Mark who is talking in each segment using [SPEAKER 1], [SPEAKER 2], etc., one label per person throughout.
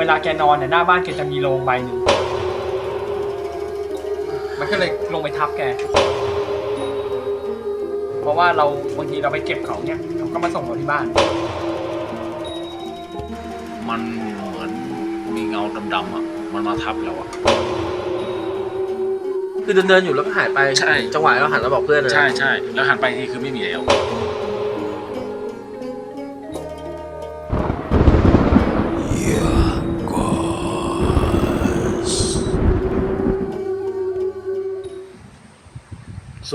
[SPEAKER 1] เวลาแกนอนเนี่ยหน้าบ้านแกจะมีโรงใบหนึ่ง มันก็เลยลงไปทับแก เพราะว่าเราบางทีเราไปเก็บเขาเนี่ยเขาก็มาส่งเราที่บ้าน
[SPEAKER 2] มันเหมือนมีเงาดำๆอะ มันมาทับเราอะ
[SPEAKER 3] คือเดินเดินๆอยู่แล้วก็หายไป
[SPEAKER 2] ใช่
[SPEAKER 3] จังหวะเราหันแล้วบอกเพื่อนเลยนะ
[SPEAKER 2] ใช่ใช่แล้วหันไปทีคือไม่มีแล้ว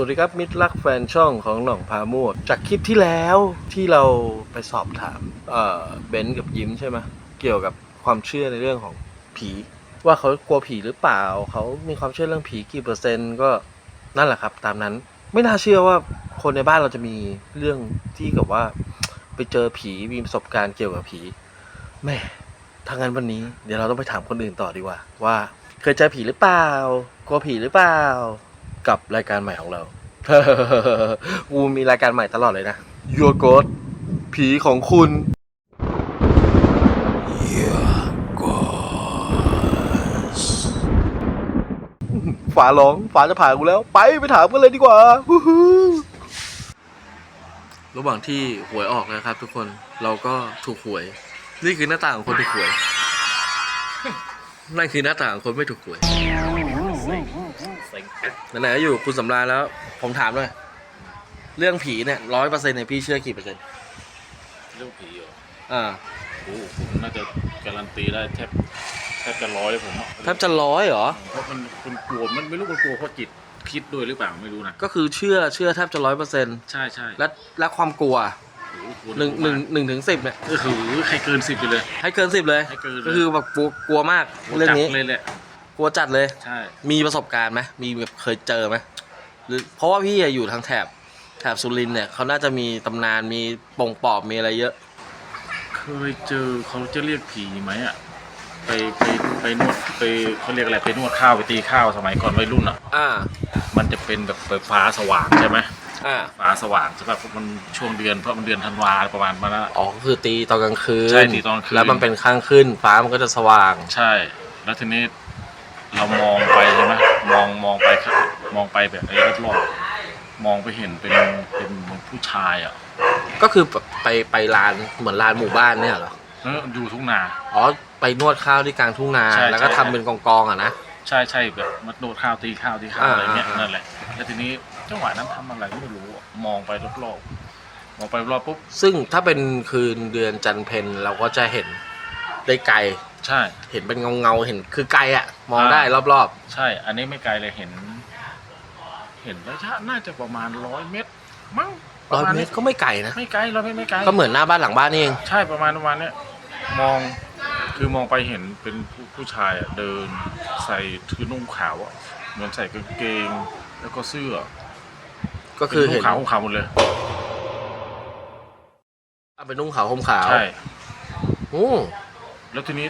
[SPEAKER 3] สวัสดีครับมิตรรักแฟนช่องของหน่องพามั่วจากคลิปที่แล้วที่เราไปสอบถามเอ่อเบนซ์กับยิ้มใช่ไหมเกี่ยวกับความเชื่อในเรื่องของผี ว่าเขากลัวผีหรือเปล่า เขามีความเชื่อเรื่องผีกี่เปอร์เซ็นต์ก็นั่นแหละครับ ตามนั้นไม่น่าเชื่อว่าคนในบ้านเราจะมีเรื่องที่กับว่า ไปเจอผีมีประสบการณ์เกี่ยวกับผีแม่ทางนั้นวันนี้เดี๋ยวเราต้องไปถามคนอื่นต่อดีกว่า ว่าเคยเจอผีหรือเปล่ากลัวผีหรือเปล่า กับรายการใหม่ของเรา กูมีรายการใหม่ตลอดเลยนะ Your Ghost ผีของคุณ ฝาร้องฝาจะผ่ากูแล้ว ไปไปถามกันเลยดีกว่าวู้ฮู้ระหว่างที่หวยออกนะครับ ทุกคนเราก็ถูกหวย นี่คือหน้าต่างของคนถูกหวย นั่นคือหน้าต่างของคนไม่ถูกหวย ไหนๆก็อยู่คุณสำราญแล้ว ผมถามเลยเรื่องผีเนี่ยร้อยเปอร์เซ็นต์เนี่ยพี่เชื่อกี่เปอร์เซ็นต์
[SPEAKER 2] เรื่องผีเหรอ
[SPEAKER 3] อ่า
[SPEAKER 2] โอ้ผมน่าจะการันตีได้แทบแทบจะร้อยเลยผมอะ
[SPEAKER 3] แทบจะร้อยเหรอ
[SPEAKER 2] เพราะมันคนกลัวมันไม่รู้มันกลัวเพราะจิตคิดด้วยหรือเปล่าไม่รู้นะ
[SPEAKER 3] ก็คือเชื่อเชื่อแทบจะร้อยเปอร์เซ็นต์
[SPEAKER 2] ใช่ใช่
[SPEAKER 3] และและความกลัว
[SPEAKER 2] โอ้โกลัว
[SPEAKER 3] หนึ่งหนึ่งหนึ่งถึงสิบเนี่ย
[SPEAKER 2] เออหือใครเกินสิบไปเลย
[SPEAKER 3] ให้เกินสิบเลย
[SPEAKER 2] ให้เกินเลย
[SPEAKER 3] ก็คือแบบกลัวกลัวมากเรื่องนี้
[SPEAKER 2] จัดเลยแหละ
[SPEAKER 3] กลัวจัดเลย
[SPEAKER 2] ใช่
[SPEAKER 3] มีประสบการณ์ไหมมีแบบเคยเจอไหมหรือเพราะว่าพี่อะอยู่ทางแถบแถบสุรินทร์เนี่ยเขาน่าจะมีตำนานมีปงปอบมีอะไรเยอะ
[SPEAKER 2] เคยเจอเขาจะเรียกผีไหมอะ ไปไปไปนวดไปเขาเรียกอะไรไปนวดข้าวไปตีข้าวสมัยก่อนวัยรุ่นอะ
[SPEAKER 3] อ่า
[SPEAKER 2] มันจะเป็นแบบไฟฟ้าสว่างใช่ไหม
[SPEAKER 3] อ่า
[SPEAKER 2] ฟ้าสว่างใช่ป่ะเพราะมันช่วงเดือนเพราะมันเดือนธันวาประมาณนั้นอะ
[SPEAKER 3] อ๋อก็คือตีตอนกลางคืน
[SPEAKER 2] ใช่ตีตอนกลางคืน
[SPEAKER 3] แล้วมันเป็นข้างขึ้นฟ้ามันก็จะสว่าง
[SPEAKER 2] ใช่ แล้วทีนี้ เรามองไปใช่ไหมมองมองไปครับมองไปแบบไอ้รอบๆมองไปเห็นเป็นเป็นเหมือนผู้ชายอะ
[SPEAKER 3] ก็คือแบบไปไปลานเหมือนลานหมู่บ้านเนี่ยเหรอ
[SPEAKER 2] เอออยู่ทุ่งนา
[SPEAKER 3] อ๋อไปนวดข้าวที่กลางทุ่งนา
[SPEAKER 2] ใช่
[SPEAKER 3] แล้วก็
[SPEAKER 2] ใช่
[SPEAKER 3] ทำเป็นกองๆอะนะ
[SPEAKER 2] ใช่ใช่แบบมาโดดข้าวตีข้าวตีข้าว
[SPEAKER 3] อ่า
[SPEAKER 2] อะไรเงี้ย
[SPEAKER 3] อ่า
[SPEAKER 2] นั่นแหละแล้วทีนี้จังหวะนั้นทำอะไรไม่รู้อะมองไปรอบๆมองไปรอบปุ๊บ
[SPEAKER 3] ซึ่งถ้าเป็นคืนเดือนจันเพ็ญเราก็จะเห็นได้ไกล
[SPEAKER 2] ใช่
[SPEAKER 3] เห็นเป็นเงาเงาๆเห็นคือไกลอะมอง
[SPEAKER 2] อ่า
[SPEAKER 3] ได้รอบ
[SPEAKER 2] ใช่ อันนี้ไม่ไกลเลยเห็น เห็นระยะน่าจะประมาณร้อยเมตร มั้ง
[SPEAKER 3] ๆร้อย
[SPEAKER 2] ปะาณ
[SPEAKER 3] เม
[SPEAKER 2] นี้
[SPEAKER 3] ตรก็ไม่ไกลนะ
[SPEAKER 2] ไม่ไกลร้อยเมตรไม่ไกล
[SPEAKER 3] ก็เหมือนหน้าบ้านหลังบ้านนี่เอง
[SPEAKER 2] ใช่ประมาณประมาณเนี้ยมองคือมองไปเห็นเป็นผู้ผู้ชายอะเดิน ใส่ถือนุ่งขาวอะเหมือนใส่กางเกง แล้วก็เสื้อ
[SPEAKER 3] ก็คือ
[SPEAKER 2] ป็
[SPEAKER 3] เห็
[SPEAKER 2] นุ่
[SPEAKER 3] น
[SPEAKER 2] งขาวห่มขาวหมดเลย
[SPEAKER 3] เอาเป็นนุ่งขาวห่มขาว
[SPEAKER 2] ใช่
[SPEAKER 3] โอ้
[SPEAKER 2] แล้วทีนี้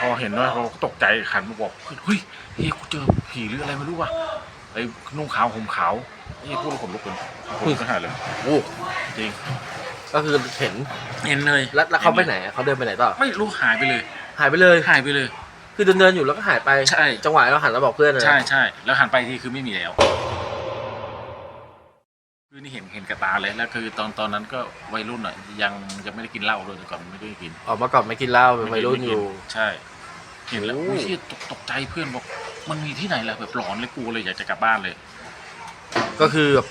[SPEAKER 2] พอเห็นว่าเราก็ตกใจขันมาบอกเฮ้ยเฮ้ยกูเจอผีหรืออะไรไม่รู้ว่ะไอ้นุ่งขาวห่มขาวไอ้พูดแล้วผมลุกเลยผมลุกหายเลย
[SPEAKER 3] โอ้
[SPEAKER 2] จริง
[SPEAKER 3] ก็คือเห็น
[SPEAKER 2] เห็นเลย
[SPEAKER 3] แล้วแล้วเขาไปไหนอะเขาเดินไปไหนต่อ
[SPEAKER 2] ไม่รู้หายไปเลย
[SPEAKER 3] หายไปเลย
[SPEAKER 2] หายไปเลย
[SPEAKER 3] คือเดินเดินๆอยู่แล้วก็หายไป
[SPEAKER 2] ใช่
[SPEAKER 3] จังหวะเราหันแล้วบอกเพื่อนเลยนะ
[SPEAKER 2] ใช่ใช่แล้วหันไปทีคือไม่มีแล้ว คือนี่เห็นเห็นกระตาเลยแล้วคือตอนตอนนั้นก็วัยรุ่นอะยังยังไม่ได้กินเหล้าเลยแต่ก่อนไม่ได้กิน
[SPEAKER 3] ออกมาก่อนไม่กินเหล้าเป็นวัยรุ่น
[SPEAKER 2] ไม่
[SPEAKER 3] อ
[SPEAKER 2] กิ
[SPEAKER 3] ยู่
[SPEAKER 2] ใช่ เห็นแล้ว
[SPEAKER 3] โอ้
[SPEAKER 2] อุ้ยเชี่ยตกตกใจเพื่อนบอก มันมีที่ไหนล่ะแบบหลอนเลยกูเลยอยากจะกลับบ้านเลย
[SPEAKER 3] ก็คือแบบ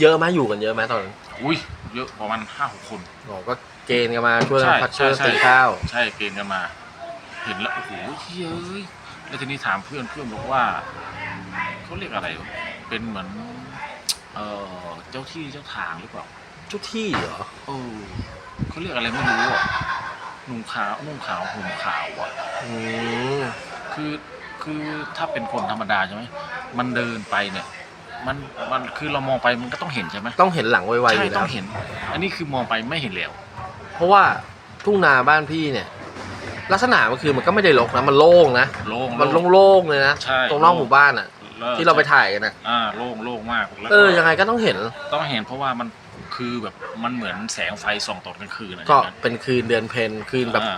[SPEAKER 3] เยอะไหมอยู่กันเยอะไหมตอนนั้น
[SPEAKER 2] อุ้ยเยอะประมาณห้าหกคน
[SPEAKER 3] อ๋อก็เกณฑ์กันมาช่วย
[SPEAKER 2] ใช่
[SPEAKER 3] พัดช่วย
[SPEAKER 2] ใช่
[SPEAKER 3] ตีข้าว
[SPEAKER 2] ใช่เกณฑ์กันมา เห็นแล้วโอ้โหเฮ้ยเอ้ยแล้วทีนี้ถามเพื่อนเพื่อนบอกว่าเขาเรียกอะไรวะเป็นเหมือน เออเจ้าที่เจ้าทางหรือเปล่า
[SPEAKER 3] เจุดที่เหรอ
[SPEAKER 2] เออเขาเรียกอะไรไม่รู้อะนุ่งขาวนุ่งขาวห่มขาวอะ
[SPEAKER 3] อืม
[SPEAKER 2] คือคือถ้าเป็นคนธรรมดาใช่ไหมมันเดินไปเนี่ย มันมันคือเรามองไปมันก็ต้องเห็นใช่ไหม
[SPEAKER 3] ต้องเห็นหลังไวๆอ
[SPEAKER 2] ใช่
[SPEAKER 3] ยู่
[SPEAKER 2] ต้
[SPEAKER 3] แล้
[SPEAKER 2] อ
[SPEAKER 3] ว
[SPEAKER 2] งเห็น อันนี้คือมองไปไม่เห็นแล้ว
[SPEAKER 3] เพราะว่าทุ่งนาบ้านพี่เนี่ย ลักษณะมันคือมันก็ไม่ได้รกนะ มันโล่งนะ
[SPEAKER 2] โล่ง
[SPEAKER 3] มันโล่งๆเลยนะ
[SPEAKER 2] ใช่
[SPEAKER 3] ตรงนอกหมู่บ้านอะ
[SPEAKER 2] แล้ว
[SPEAKER 3] ที่เราไปถ่ายกันอะ
[SPEAKER 2] อ่าโล่งโล่งมากแล้ว
[SPEAKER 3] เออยังไงก็ต้องเห็น
[SPEAKER 2] ต้องเห็นเพราะว่ามันคือแบบมันเหมือนแสงไฟส่องตอนกลางคืนอะ
[SPEAKER 3] ก็
[SPEAKER 2] อย่างนั้น
[SPEAKER 3] เป็นคืนเดือนเพ็ญคืนแบบ
[SPEAKER 2] อ่า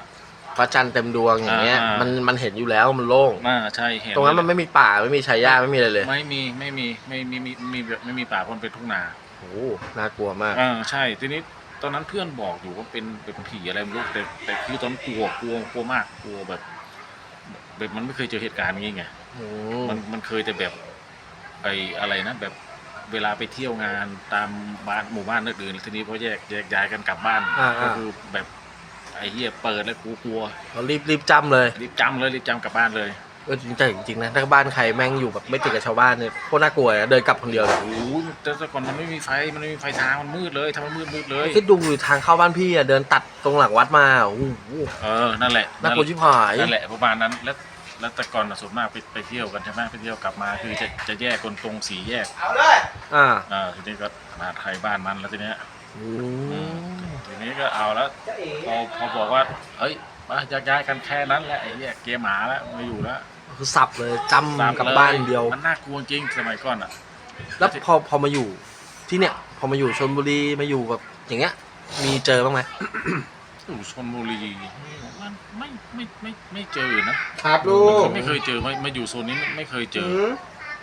[SPEAKER 3] พระจันทร์เต็มดวงอย่างเงี้ย
[SPEAKER 2] อ่ามั
[SPEAKER 3] มันมันเห็นอยู่แล้วมันโล่ง
[SPEAKER 2] อ่าใช่เห็น
[SPEAKER 3] ตรงนั้นมันไม่มีป่าไม่มีชายหญ้าไม่มีอะไรเลย
[SPEAKER 2] ไม่มีไม่มีไม่มีไม่มีแบบไม่มีป่าคนเป็นทุ่งนา
[SPEAKER 3] โอ้โหน่ากลัวมาก
[SPEAKER 2] อ่าใช่ทีนี้ตอนนั้นเพื่อนบอกอยู่ว่าเป็นเป็นผีอะไรไม่รู้แต่แต่คือตอนนั้นกลัวกลัวกลัวมากกลัวแบบแบบมันไม่เคยเจอเหตุการณ์อย่างงี้ไง
[SPEAKER 3] อืม
[SPEAKER 2] มันมันเคยแต่แบบไออะไรนะแบบเวลาไปเที่ยวงานตามบ้านหมู่บ้านอื่นๆทีนี้พอแยกแยกย้ายกันกลับบ้าน
[SPEAKER 3] อ่า
[SPEAKER 2] ก็
[SPEAKER 3] อ่า
[SPEAKER 2] คือแบบไอ้เหี้ยเปิดแล้วกูกลัว
[SPEAKER 3] เรารีบรีบจำเลย
[SPEAKER 2] รีบจำเลยรีบจำกลับบ้านเลย
[SPEAKER 3] เออจริงๆจริงๆนะถ้าบ้านใครแม่งอยู่แบบไม่ติดกับชาวบ้านเนี่ยโคตรน่ากลัวนะเดินกลับคนเดียวเลย
[SPEAKER 2] โอ้โหแต่แต่ก่อนมันไม่มีไฟมันไม่มีไฟทางมันมืดเลยทำมันมืดมืดเลย
[SPEAKER 3] คิดดูอยู่ทางเข้าบ้านพี่อะเดินตัดตรงหลังวัดมาโอ้โห
[SPEAKER 2] เออนั่นแหละ
[SPEAKER 3] น่ากลัวชิบหาย
[SPEAKER 2] นั่นแหละประมาณนั้นแล้ว แล้วแต่ก่อนน่ะส่วนมากไปไปเที่ยวกันใช่ไหมไปเที่ยวกลับมาคือจะจะแยกคนตรงสีแยก
[SPEAKER 3] อ่า
[SPEAKER 2] อ่าทีนี้ก็มาใครบ้านมันแล้วทีเนี้ย
[SPEAKER 3] อืม
[SPEAKER 2] ทีนี้ก็เอาแล้วพอพอบอกว่าเฮ้ยมาแยกย้ายกันแค่นั้นแหละไอ้เหี้ยเกมหมาแล้วไมาอยู่แล้ว
[SPEAKER 3] คือสับเลยจำ
[SPEAKER 2] ตาม
[SPEAKER 3] กับ
[SPEAKER 2] ลย
[SPEAKER 3] บ้านเดียว
[SPEAKER 2] มันน่ากลัวจริงสมัยก่อนอะ
[SPEAKER 3] แล้วพอพอมาอยู่ที่เนี่ย พอมาอยู่ชนบุรีมาอยู่แบบอย่างเงี้ย มีเจอบ้างไหม
[SPEAKER 2] อยู่ชนบุรีมันไม่ไม่ไม่ไม่เจอนะ ครับ
[SPEAKER 4] ลูก
[SPEAKER 2] ไม่เคยเจอไม่ไม่อยู่โซนนี้ไม่ไม่เคยเจอ
[SPEAKER 4] หื
[SPEAKER 2] อ
[SPEAKER 4] ม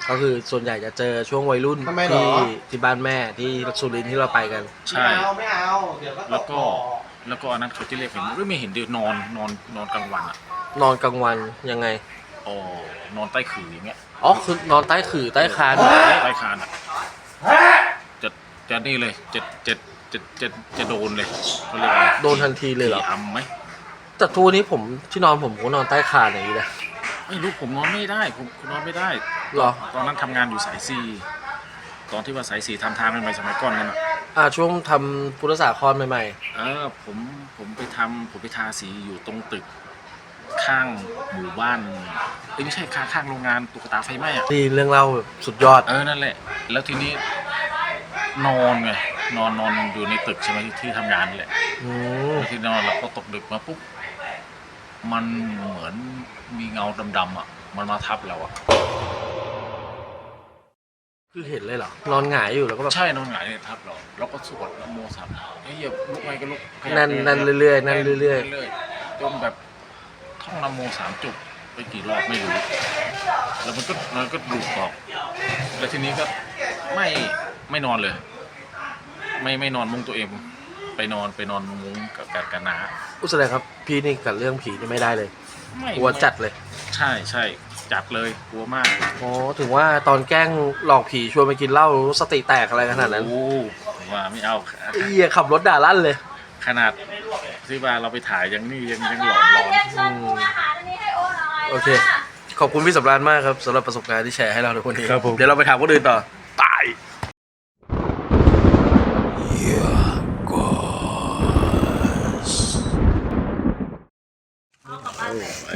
[SPEAKER 3] ก็คือส่วนใหญ่จะเจอช่วงวัยรุ่น
[SPEAKER 4] ทำไมเหรอ
[SPEAKER 3] ที่ที่บ้านแม่ที่สุรินทร์ที่เราไปกัน
[SPEAKER 2] ใช่
[SPEAKER 4] ไม่เอาไม่เอา เดี๋ยวก็ต
[SPEAKER 2] แล้วก็
[SPEAKER 4] บ่อ
[SPEAKER 2] แล้วก็อันนั้นเขาจะเรียกเห็นหรือไม่เห็นเดือนอนนอนนอนกลางวันอะ
[SPEAKER 3] นอนกลางวันยังไง
[SPEAKER 2] อ๋อนอนใต้ขื่ออย่างเงี้ย
[SPEAKER 3] อ๋อคือนอนใต้ขื่อใต้คาน
[SPEAKER 2] ใต้คานอะจะจะนี่เลยจะจะ จะจะจะโดนเลยเขาเรียกอะไร
[SPEAKER 3] โดนทันทีเลยเหรอ
[SPEAKER 2] ผีอำไหม
[SPEAKER 3] แต่ทุกวันนี้ผมที่นอนผมผมก็นอนใต้คานอย่างนี้นะ
[SPEAKER 2] ไม่รู้ผมนอนไม่ได้ผมผมนอนไม่ได้
[SPEAKER 3] เหรอ
[SPEAKER 2] ตอนนั้นทำงานอยู่สายซีตอนที่ว่าสายซีทำทางใหม่ๆสมัยก่อนนั่นอะ
[SPEAKER 3] อ่าช่วงทำพุทธศาสตร์คอนใหม่
[SPEAKER 2] เออผมผมไปทำผมไปทาสีอยู่ตรงตึก ข้างหมู่บ้านเอ้ยไม่ใช่ข้างข้างโรงงานตุ๊กตาไฟไหม้อะ
[SPEAKER 3] ๆนี่เรื่องเล่าแบบสุดยอด
[SPEAKER 2] เออ นั่นแหละ แล้วทีนี้นอนไง นอนนอนอยู่ในตึกใช่ไหมที่ที่ทำงานนี่แหละ
[SPEAKER 3] อืม
[SPEAKER 2] แล้วที่นอนเราก็ตกดึกมาปุ๊บมันเหมือนมีเงาดำๆอะ มันมาทับเราอะ
[SPEAKER 3] คือเห็นเลยเหรอนอนหงายอยู่แล้วก็แบบ
[SPEAKER 2] ใช่นอนหงายเนี่ยทับเราเราก็สวดนะโมสามไอ้เหี้ยลุกไงก็ลุกขยับ
[SPEAKER 3] นั่นนั่นเรื่อยๆนั่นเรื่อย
[SPEAKER 2] ๆจนแบบท่องนะโมสามจุดไปกี่รอบไม่รู้ แล้วมันก็มันก็หลุดออก แล้วทีนี้ก็ไม่ไม่นอนเลย ไม่ไม่นอนมุ้งตัวเอง ไปนอนไปนอนมุ้งกับกับกับน้า
[SPEAKER 3] ๆอุยแสดงครับพี่นี่กับเรื่องผีนี่ไม่ได้เลย
[SPEAKER 2] ไม่
[SPEAKER 3] กลัวจัดเลย
[SPEAKER 2] ใช่ใช่จัดเลยกลัวมาก
[SPEAKER 3] อ๋อถึงว่าตอนแกล้งหลอกผีชวนไปกินเหล้าสติแตกอะไรขนาดนั้น
[SPEAKER 2] โอ้ผมว่าไม่เอา
[SPEAKER 3] ไอ้เหี้ยขับรถด่าลั่นเลย
[SPEAKER 2] ขนาดที่ว่าเราไปถ่ายยังนี่ยังยังหลอนร้อน
[SPEAKER 3] อืมโอเค ขอบคุณพี่สำราญมากครับสำหรับประสบการณ์ที่แชร์ให้เราในวันนี้
[SPEAKER 2] ครับผม
[SPEAKER 3] เดี๋ยวเราไปถามคนอื่นต่อตาย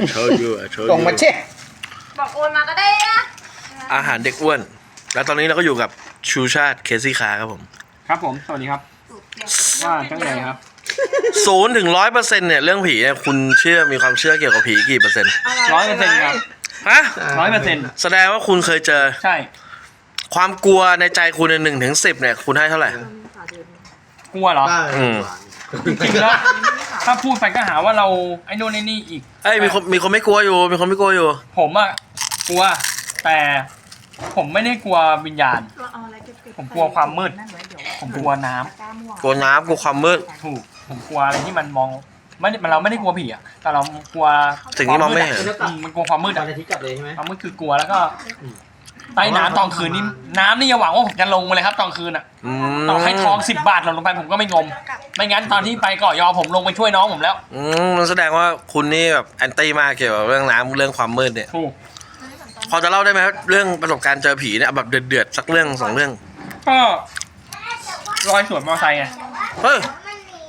[SPEAKER 3] I told you I told
[SPEAKER 4] ส่งมาเช็ค
[SPEAKER 5] บอกโอนมาก็ได้นะ
[SPEAKER 3] อาหารเด็กอ้วน แล้วตอนนี้เราก็อยู่กับชูชาติเคซี่คาครับผม
[SPEAKER 1] ครับผม สวัสดีครับ ว่าจังไงครับ
[SPEAKER 3] ศูนย์ถึงร้อยเปอร์เซ็นต์เนี่ยเรื่องผีเนี่ยคุณเชื่อมีความเชื่อเกี่ยวกับผีกี่เปอร์เซ็นต์
[SPEAKER 1] ร้อยเปอร์เซ็นต์ครับ
[SPEAKER 3] ฮะ
[SPEAKER 1] ร้อยเปอร์เซ็นต์
[SPEAKER 3] แสดงว่าคุณเคยเจอ
[SPEAKER 1] ใช่
[SPEAKER 3] ความกลัวในใจคุณในหนึ่งถึงสิบเนี่ยคุณให้เท่าไหร่
[SPEAKER 1] กลัวเหรอ
[SPEAKER 3] อืม
[SPEAKER 1] จริงๆแล้วถ้าพูดไปก็หาว่าเราไอ้โน่นไอ้นี่อีก
[SPEAKER 3] เอ้ยมีคนมีคนไม่กลัวอยู่ มีคนไม่กลัวอยู่
[SPEAKER 1] ผมอะกลัว แต่ผมไม่ได้กลัววิญญาณผมกลัวความมืดผมกลัวน้ำ
[SPEAKER 3] กลัวน้ำกลัวความมืด
[SPEAKER 1] ถูก ผมกลัวอะไรที่มันมองไม่ได้เราไม่ได้กลัวผีอะแต่เรากลัว
[SPEAKER 3] สิ่งที่มองไม่เห็น
[SPEAKER 1] อืมมันกลัวความมืด
[SPEAKER 4] ตอ
[SPEAKER 1] อะ
[SPEAKER 4] นอาทิตย์กลับเลยใช่ไหม
[SPEAKER 1] ความมืดคือกลัวแล้วก็ ใต้น้ำตอนคืนนี่น้ำนี่อย่าหวังว่าผมจะลงมาเลยครับตอนคืนอะ
[SPEAKER 3] อืม
[SPEAKER 1] ต่อให้ทองสิบบาทหล่นลงไปผมก็ไม่งม ไม่งั้นตอนที่ไปเกาะยอผมลงไปช่วยน้องผมแล้ว
[SPEAKER 3] อืมมันแสดงว่าคุณนี่แบบแอนตี้มากเกี่ยวกับเรื่องน้ำเรื่องความมืดเนี่ย
[SPEAKER 1] ถูก
[SPEAKER 3] พอจะเล่าได้ไหมครับเรื่องประสบการณ์เจอผีเนี่ยเอาแบบเดือดๆสักเรื่องสองเรื่อง
[SPEAKER 1] ก็รอยสวนมอเตอร์ไซค์ไง
[SPEAKER 3] เฮ้ย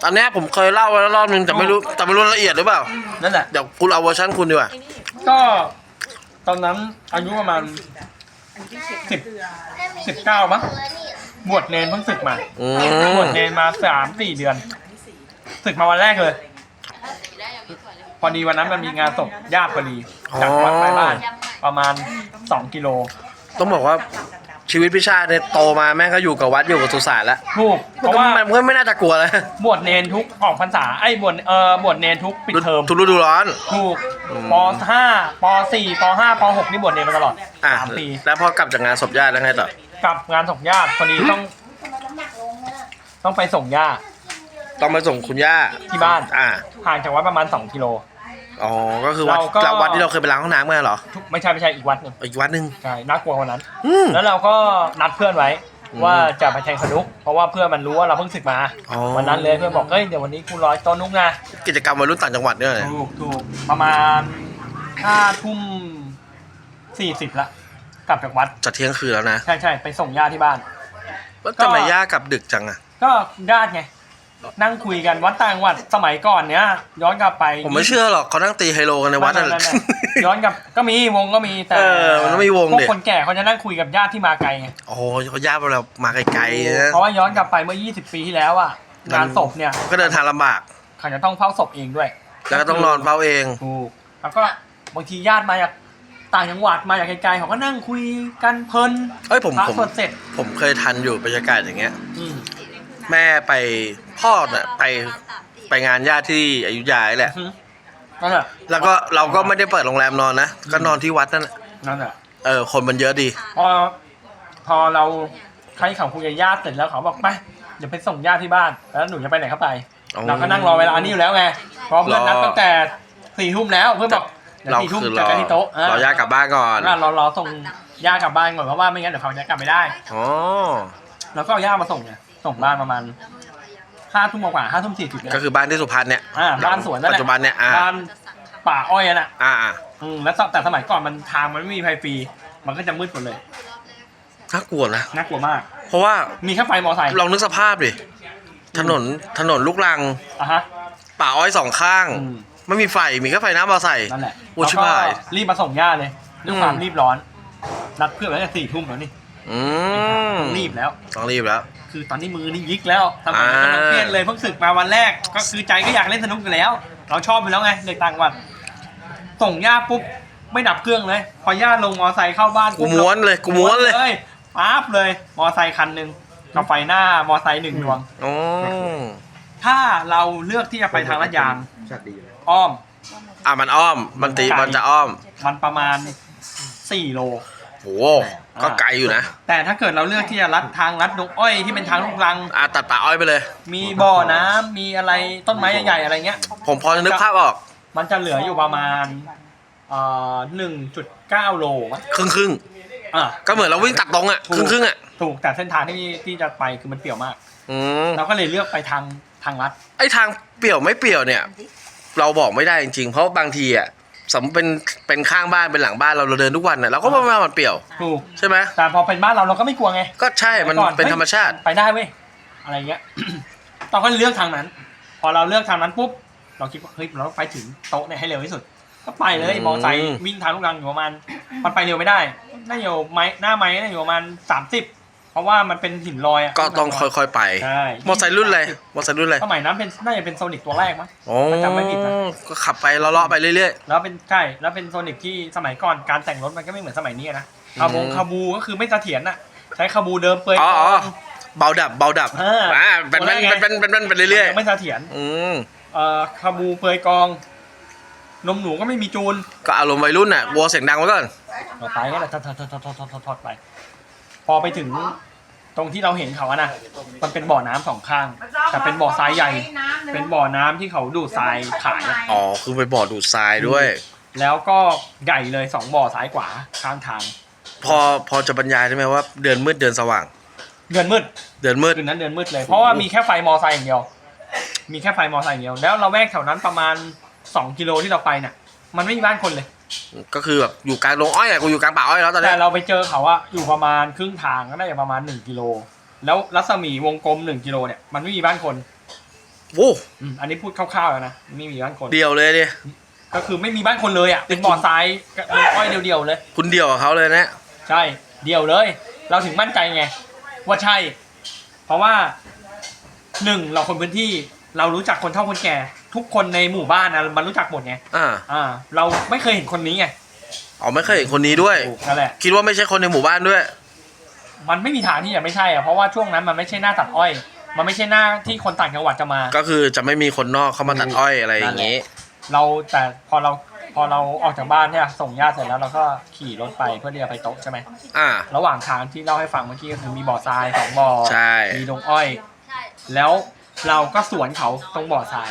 [SPEAKER 3] ตอนเนี้ยผมเคยเล่าไว้แล้วรอบนึงแต่ไม่รู้แต่ไม่รู้รายละเอียดหรือเปล่า
[SPEAKER 1] นั่นแหละ
[SPEAKER 3] เดี๋ยวคุณเอาเวอร์ชันคุณดีกว่า
[SPEAKER 1] ก็ตอนนั้นอายุประมาณ สิบสิบเก้ามั้ง บวชเนนเพิ่งศึกมา
[SPEAKER 3] อื
[SPEAKER 1] บว
[SPEAKER 3] ม
[SPEAKER 1] ชเนนมาสามสี่เดือน ศึกมาวันแรกเลย พอดีวันนั้นมันมีงานศพญาติพอดีจากวัดไปบ้าน ประมาณสองกิโล
[SPEAKER 3] ต้องบอกว่า ชชีวิตพิชาติเนี่ยโตมาแม่งก็อยู่กับวัดอยู่กับสุสานแล้ว
[SPEAKER 1] ถูกเพราะว่า
[SPEAKER 3] มันก็ไม่น่าจะกลัวแล้ว
[SPEAKER 1] บวชเนนทุกออกพรรษาไอ้บวชเอ่อบวชเนนทุกปิดเทอม
[SPEAKER 3] ทุกฤดูร้อน
[SPEAKER 1] ถูก
[SPEAKER 3] อืม
[SPEAKER 1] ปห้าปสี่ปห้าปหกนี่บวชเนนมาตลอด
[SPEAKER 3] อะ
[SPEAKER 1] สามปี
[SPEAKER 3] แล้วพอกลับจากงานศพญาติแล้วไงต่อก
[SPEAKER 1] ลับงานส่งญาติพอดีต้องต้องไปส่งญาติ
[SPEAKER 3] ต้องไปส่งคุณย่า
[SPEAKER 1] ที่บ้าน
[SPEAKER 3] อ่า
[SPEAKER 1] ห่างจากวัดประมาณ2กิโล
[SPEAKER 3] อ๋อ ก็คือวัด
[SPEAKER 1] เราก็
[SPEAKER 3] เราวัดที่เราเคยไปล้างห้องน้ำกันเหรอ
[SPEAKER 1] ทุกไม่ใช่ไม่ใช่อีกวัดหนึ่ง
[SPEAKER 3] อีกวัดหนึ่ง
[SPEAKER 1] ใช่น่ากลัวกว่านั้น
[SPEAKER 3] อืม
[SPEAKER 1] แล้วเราก็นัดเพื่อนไว้
[SPEAKER 3] อืม
[SPEAKER 1] ว่าจะไปแทงสนุก เพราะว่าเพื่อนมันรู้ว่าเราเพิ่งศึกมา
[SPEAKER 3] อ๋อ
[SPEAKER 1] วันนั้นเลยเพื่อนบอกเฮ้ยเดี๋ยววันนี้กูร้อยต้นนุกนะ
[SPEAKER 3] กิจกรรมวัยรุ่นต่างจังหวัดเนี่ยเลย
[SPEAKER 1] ถูกถูกประมาณห้าทุ่มสี่สิบละกลับจากวัด
[SPEAKER 3] จะเที่ยงคืนแล้วนะ
[SPEAKER 1] ใช่ใช่ไปส่งญาติที่บ้าน
[SPEAKER 3] แล้วทำไมย่ากลับดึกจังอะ
[SPEAKER 1] ก็ญาติไง นั่งคุยกันวัดต่างจังหวัดสมัยก่อนเนี้ยย้อนกลับไป
[SPEAKER 3] ผมไม่เชื่อหรอกเขานั่งตีไฮโลกันในวัดนั่นแหละ
[SPEAKER 1] ไม่ไม่ไม่ย้อนกลับก็มีวงก็มีแต่
[SPEAKER 3] เออมันต้องมีวง
[SPEAKER 1] พว
[SPEAKER 3] ดิ
[SPEAKER 1] กคนแก่เขาจะนั่งคุยกับญาติที่มาไกลไง
[SPEAKER 3] โอ้โหเขาย่าเรามาไกลๆนะ
[SPEAKER 1] เพราะว่าย้อนกลับไปเมื่อ 20 ปีที่แล้วอะ
[SPEAKER 3] มัน
[SPEAKER 1] งานศพเนี่ย
[SPEAKER 3] ก็เดินทางลำบาก
[SPEAKER 1] เขาจะต้องเฝ้าศพเองด้วย
[SPEAKER 3] แล้วก็ต้องนอนเฝ้าเอง
[SPEAKER 1] ถูกแล้วก็บางทีญาติมาจากต่างจังหวัดมาจากไกลๆเขาก็นั่งคุยกันเพลิน
[SPEAKER 3] เอ้ยผม
[SPEAKER 1] พระ
[SPEAKER 3] ผม
[SPEAKER 1] สวดเสร็จ
[SPEAKER 3] ผมเคยทันอยู่บรรยากาศอย่างเงี้ย
[SPEAKER 1] อืม
[SPEAKER 3] แม่ไปพ่อน่ะไปไปงานญาติที่อยุธยานี่แหละ
[SPEAKER 1] อืมนั่นแหละ
[SPEAKER 3] แล้วก็เราก็ไม่ได้เปิดโรงแรมนอนนะ ก็นอนที่วัดนั่นแหละ
[SPEAKER 1] นั่นแหละ
[SPEAKER 3] เออคนมันเยอะดี
[SPEAKER 1] พอพอเราใช้เขาคุยกับญาติเสร็จแล้วเขาบอกไปเดี๋ยวไปส่งญาติที่บ้าน แล้วหนูจะไปไหนเข้าไป
[SPEAKER 3] อ๋อ
[SPEAKER 1] เราก็นั่งรอเวลานี้อยู่แล้วไงเพราะเพื่อนนัด
[SPEAKER 3] รอ
[SPEAKER 1] ตั้งแต่สี่ทุ่มแล้วเพื่อนบอกเดี๋ยว
[SPEAKER 3] เรา
[SPEAKER 1] สี่ทุ่ม
[SPEAKER 3] คือ
[SPEAKER 1] เจ
[SPEAKER 3] ร
[SPEAKER 1] อ
[SPEAKER 3] อ
[SPEAKER 1] กันที่โต๊ะ
[SPEAKER 3] รอย่ากลับบ้านก่อน
[SPEAKER 1] อะเรารอส่งญาติกลับบ้านก่อนเพราะว่าไม่งั้นเดี๋ยวเขาจะกลับไม่ได้
[SPEAKER 3] อ๋อ
[SPEAKER 1] แล้วก็เอาญาติมาส่งเนี่ย ส่งบ้านประมาณห้าทุ่มกว่าห้าทุ่มสี่สิบเนี่ย
[SPEAKER 3] ก็คือบ้านที่สุพรรณเนี่ย
[SPEAKER 1] อ่าบ้านสวนนั่นแห
[SPEAKER 3] ปั
[SPEAKER 1] ละ
[SPEAKER 3] จจุบันเนี่ยอ่า
[SPEAKER 1] บ้านป่าอ้อยนั่นน่ะ
[SPEAKER 3] อ่าอ่า
[SPEAKER 1] อืมแล้วแต่สมัยก่อนมันทางมันไม่มีไฟฟรีมันก็จะมืดหมดเลย
[SPEAKER 3] น่ากลัวนะ
[SPEAKER 1] น่ากลัวมาก
[SPEAKER 3] เพราะว่า
[SPEAKER 1] มีแค่ไฟมอไซค์
[SPEAKER 3] ลองนึกสภาพดิถนนถนนลูกรัง
[SPEAKER 1] อะฮะ
[SPEAKER 3] ป่าอ้อยสองข้าง
[SPEAKER 1] อืม
[SPEAKER 3] ไม่มีไฟมีแค่ไฟน้ำมาใส่
[SPEAKER 1] นั่นแหละ
[SPEAKER 3] โอ้ชิบหาย
[SPEAKER 1] แล้วก็รีบมาส่งย่าเลยด้วยความ
[SPEAKER 3] อืม
[SPEAKER 1] รีบร้อนนัดเพื่อนไว้ตั้งแต่สี่ทุ่มแล้วนี่
[SPEAKER 3] อืม
[SPEAKER 1] ต้องรีบแล้ว
[SPEAKER 3] ต้องรีบแล้ว
[SPEAKER 1] คือตอนนี้มือนี่ยิกแล้วทำไม
[SPEAKER 3] อ่า
[SPEAKER 1] กำลังเครียดเลยเพิ่งศึกมาวันแรก ก็คือใจก็อยากเล่นสนุกอยู่แล้ว เราชอบอยู่แล้วไงเด็กต่างจังหวัดส่งย่าปุ๊บไม่ดับเครื่องเลย พอย่าลงมอไซค์เข้าบ้าน
[SPEAKER 3] กู
[SPEAKER 1] ปุ๊บ
[SPEAKER 3] ม้วนเลยกูม้วนเลย
[SPEAKER 1] ปั๊บเลย มอไซค์คันหนึ่งกับไฟหน้ามอไซค์หนึ่งดวง
[SPEAKER 3] อ๋อ
[SPEAKER 1] ถ้าเราเลือกที่จะไปทางลาดยางอ้อม
[SPEAKER 3] อะมันอ้อมมันตี
[SPEAKER 1] ไกล
[SPEAKER 3] มันจะอ้อม
[SPEAKER 1] มันประมาณสี่โล
[SPEAKER 3] โหก็ไกลอยู่นะ
[SPEAKER 1] แต่ถ้าเกิดเราเลือกที่จะลัดทางลัดดงอ้อยที่เป็นทางลูกรัง
[SPEAKER 3] อะตัดป่าอ้อยไปเลย
[SPEAKER 1] มีบ่อน้ำมีอะไรต้นไม้ใหญ่ๆอะไรเงี้ย
[SPEAKER 3] ผมพอจะนึกภาพออก
[SPEAKER 1] มันจะเหลืออยู่ประมาณเอ่อหนึ่งจุดเก้าโลมั้ง
[SPEAKER 3] ครึ่งครึ่ง
[SPEAKER 1] อะ
[SPEAKER 3] ๆก็เหมือนเราวิ่งตัดตรงอะครึ่งครึ่งๆอะ
[SPEAKER 1] ถูกแต่เส้นทางที่ที่จะไปคือมันเปี่ยวมาก
[SPEAKER 3] อืม
[SPEAKER 1] เราก็เลยเลือกไปทางทางลัด
[SPEAKER 3] ไอ้ทางเปรี่ยวไม่เปรี่ยวเนี่ย เราบอกไม่ได้จริงๆ เพราะบางทีอะ สมมติเป็นเป็นข้างบ้านเป็นหลังบ้านเราเราเดินทุกวันน่ะเราก็ไม่ว่ามันเปรี่ยว
[SPEAKER 1] ถูก
[SPEAKER 3] ใช่ไหม
[SPEAKER 1] แต่พอเป็นบ้านเราเราก็ไม่กลัวไง
[SPEAKER 3] ก็ใช่มัน
[SPEAKER 1] ก่อ
[SPEAKER 3] เป็น
[SPEAKER 1] ฮ้ย
[SPEAKER 3] ธรรมชาติ
[SPEAKER 1] ไปได้เว้ยอะไรเงี้ย เราก็เลยเลือกทางนั้น พอเราเลือกทางนั้นปุ๊บเราคิดว่าเฮ้ยเราต้องไปถึงโต๊ะเนี่ยให้เร็วที่สุด ก็ไปเลย
[SPEAKER 3] อืม
[SPEAKER 1] มอไซค์วิ่งทางลูกรังอยู่ประมาณมันไปเร็วไม่ได้น่าอยู่ไม้หน้าไม้น่าอยู่ประมาณสามสิบ เพราะว่ามันเป็นหินลอยอะ
[SPEAKER 3] ก็ต้องค่อยๆไป
[SPEAKER 1] ใช่
[SPEAKER 3] มอไซค์รุ่นอะไรมอไซค์รุ่นเลย
[SPEAKER 1] สมัยนั้นเป็นน่าจะเป็นโซนิกตัวแรกมั้งจำไม่ผิดนะ
[SPEAKER 3] ก็ขับไปเลาะๆไปเรื่อยๆ
[SPEAKER 1] แล้วเป็นใช่แล้วเป็นโซนิกที่สมัยก่อนการแต่งรถมันก็ไม่เหมือนสมัยนี้นะคาบงคาบูก็คือไม่เสถียรน่ะใช้คาบูเดิมเปย์
[SPEAKER 3] อ๋ออ๋เบาดับเบาดับ
[SPEAKER 1] เอ่า
[SPEAKER 3] เป็นเป็นเป็นเป็นเป็นเรื่อย
[SPEAKER 1] ๆไม่เสถียร
[SPEAKER 3] อืม
[SPEAKER 1] เอ่อคาบูเปย์กอง นมหนูก็ไม่มีจูน
[SPEAKER 3] ก็อารมณ์วัยรุ่นน่ะวัวเสียงดังไว้ก่อน
[SPEAKER 1] ต่อไปก็เลยทอดๆไป พอไปถึงตรงที่เราเห็นเขาอะนะมันเป็นบ่อน้ำสองข้าง แต่เป็นบ่อทรายใหญ่ เป็นบ่อน้ำที่เขาดูดทรายขายอะ
[SPEAKER 3] อ๋อ คือไปบ่อดูดทรายด้วย
[SPEAKER 1] แล้วก็ใหญ่เลยสองบ่อซ้ายขวาข้างทาง
[SPEAKER 3] พอพอจะบรรยายได้ไหมว่าเดือนมืดเดือนสว่าง
[SPEAKER 1] เดือนมืด
[SPEAKER 3] เดือนมืด
[SPEAKER 1] คืนนั้นเดือนมืดเลย เพราะว่ามีแค่ไฟมอไซค์อย่างเดียว มีแค่ไฟมอไซค์อย่างเดียว แล้วเราแวกแถวนั้นประมาณ2กิโลที่เราไปเนี่ยมันไม่มีบ้านคนเลย
[SPEAKER 3] ก็คือแบบอยู่กลางโรงอ้อยอะกูอยู่กลางป่าอ้อยแล้วตอน
[SPEAKER 1] แต่
[SPEAKER 3] เนี้ย
[SPEAKER 1] เราไปเจอเขาอะอยู่ประมาณครึ่งทางก็ได้ประมาณ1กิโล แล้วรัศมีวงกลม1กิโลเนี่ยมันไม่มีบ้านคน
[SPEAKER 3] โอ้
[SPEAKER 1] อืมอันนี้พูดคร่าวๆแล้วนะไม่มีบ้านคน
[SPEAKER 3] เดียวเลยดิ
[SPEAKER 1] ก็คือไม่มีบ้านคนเลยอะเป็นบ่อทรายกับอ้อยเดียวๆเลย
[SPEAKER 3] คุณเดียวกับเขาเลยนะ
[SPEAKER 1] ใช่เดียวเลย เราถึงมั่นใจไง ว่าใช่ เพราะว่าหนึ่งเราคนพื้นที่ เรารู้จักคนเฒ่าคนแก่ ทุกคนในหมู่บ้านนะมันรู้จักหมดไง
[SPEAKER 3] อ่า
[SPEAKER 1] อ่า เราไม่เคยเห็นคนนี้ไง
[SPEAKER 3] อ๋อไม่เคยเห็นคนนี้ด้วย
[SPEAKER 1] นั่นแหละ
[SPEAKER 3] คิดว่าไม่ใช่คนในหมู่บ้านด้วย
[SPEAKER 1] มันไม่มีทางที่จะไม่ใช่อะเพราะว่าช่วงนั้นมันไม่ใช่หน้าตัดอ้อย มันไม่ใช่หน้าที่คนต่างจังหวัดจะมา
[SPEAKER 3] ก็คือจะไม่มีคนนอกเข้ามาตัดอ้อยอะไรอย่างงี้
[SPEAKER 1] เราแต่พอเราพอเราออกจากบ้านเนี่ยส่งญาติเสร็จแล้วเราก็ขี่รถไปเพื่อที่จะไปโต๊ะใช่ไหม
[SPEAKER 3] อ่า
[SPEAKER 1] ระหว่างทางที่เล่าให้ฟังเมื่อกี้ก็คือมีบ่อทรายสองบ่อ
[SPEAKER 3] ใช่
[SPEAKER 1] มีดงอ้อย
[SPEAKER 5] ใช่
[SPEAKER 1] แล้ว เราก็สวนเขาตรงบ่อทราย